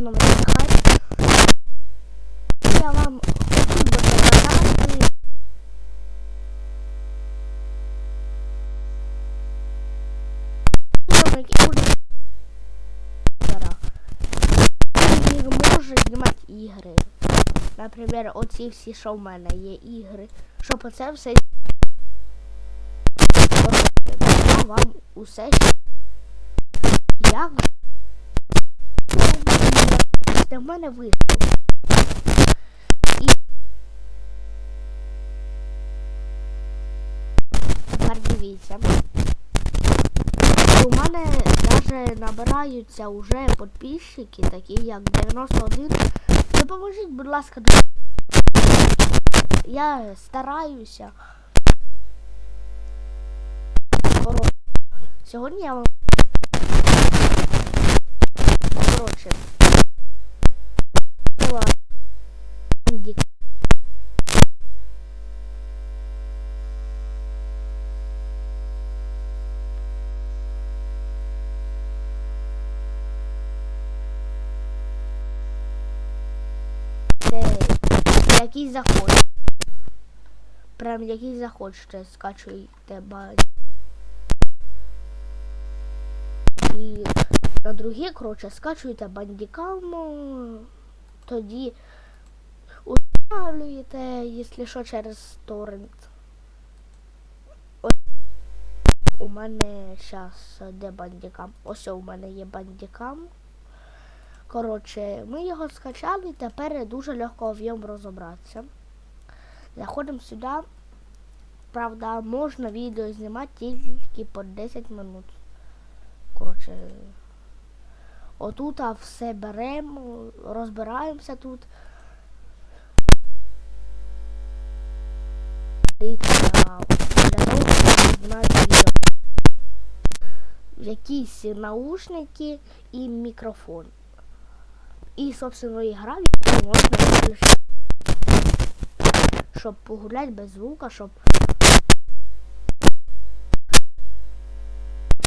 можна виїхати. Я вам хотів би показати. І може знімати ігри. Наприклад, оці всі, що в мене є ігри. Щоб оце все вам усе як це в мене вийшло. І тепер дивіться. У мене навіть набираються вже підписчики, такі як 91. Допоможіть, будь ласка, до- я стараюся. Сьогодні я вам. Коротше. Була який захочете. Прям який захочете, скачуйте ба. І на другі, коротше, скачуєте бандікам, тоді устанавлюєте, якщо що, через торрент. У мене зараз де бандікам. Ось у мене є бандікам. Коротше, ми його скачали, тепер дуже легко в ньому розібратися. Заходимо сюди. Правда, можна відео знімати тільки по 10 минут. Коротше, отут а все беремо, розбираємося тут. Якісь наушники і мікрофон. І, собственно, ігра в можна. Щоб погуляти без звука, щоб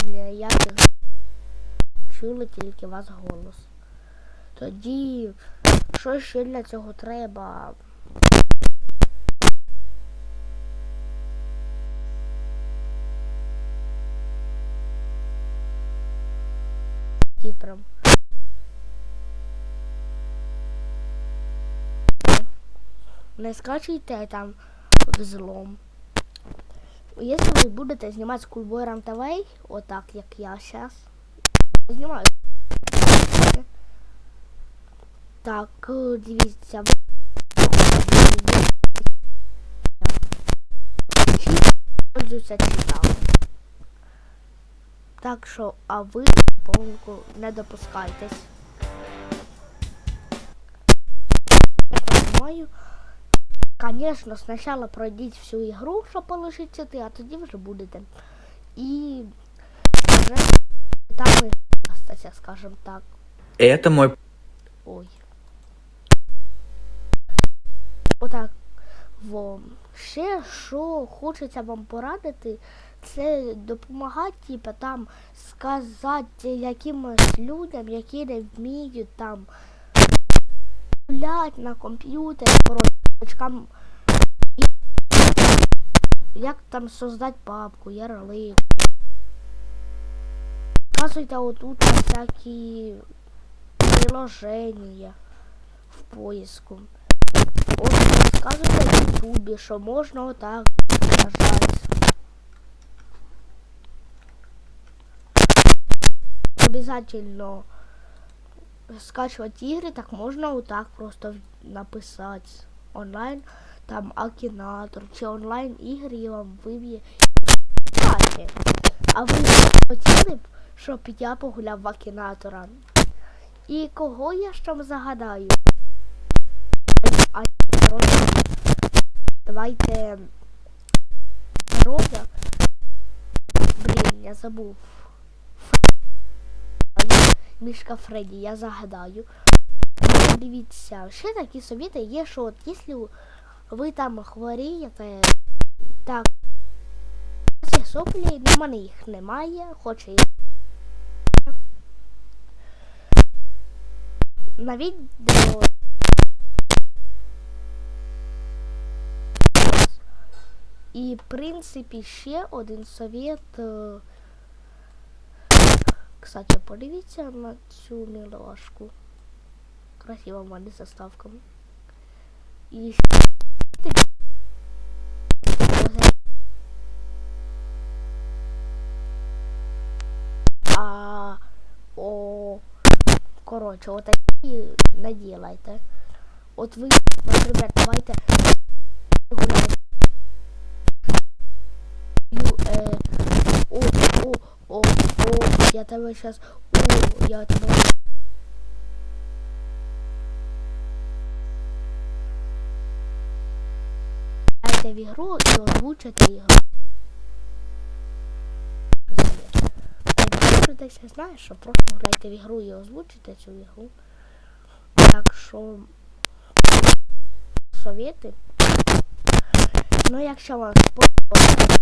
ніяких чули тільки вас голос. Тоді що ще для цього треба? Такі прям. Не скачуйте там взлом. Если вы будете снимать с Кульбойром ТВ, вот так, як я сейчас, знімаю. Так, дивіться, ви пользуються. Так що, а ви помилку не допускайтесь. Маю. Конечно, сначала пройдіть всю ігру, щоб положити сюди, а тоді вже будете. І вже там і скажем так. Это мой Ой. Отак. Во. Ще що хочеться вам порадити, це допомагати, типа, там сказати якимось людям, які не вміють там гуляти на комп'ютері, коротше, Як там создати папку, ярлик. Показуйте отут всякі приложення в поиску. От розказуйте в Ютубі, що можна отак нажати. Обязательно скачивать игры, так можно вот так просто написать онлайн, там Акинатор, чи онлайн ігри і вам. Кстати, а ви хотіли б, щоб я погуляв в Акінатора? І кого я там загадаю? А. Давайте. Народа. Блін, я забув. Мішка Фредді, я загадаю. Дивіться, ще такі совіти є, що от якщо ви там хворієте, так, соплі, на мене їх немає, хоче їх на відео. І, в принципі, ще один совет. е, Кстати, подивіться на цю милашку. Красива в мене заставка. І а о коротше, отакі наділайте. От ви, наприклад, давайте. Е, о, о, о, о, я тебе сейчас, о, я тебе Грайте в ігру і озвучите ігру. Якщо десь знаєш, що просто грайте в ігру і озвучите цю ігру. Так що совєти. Ну, якщо вам сподобалося,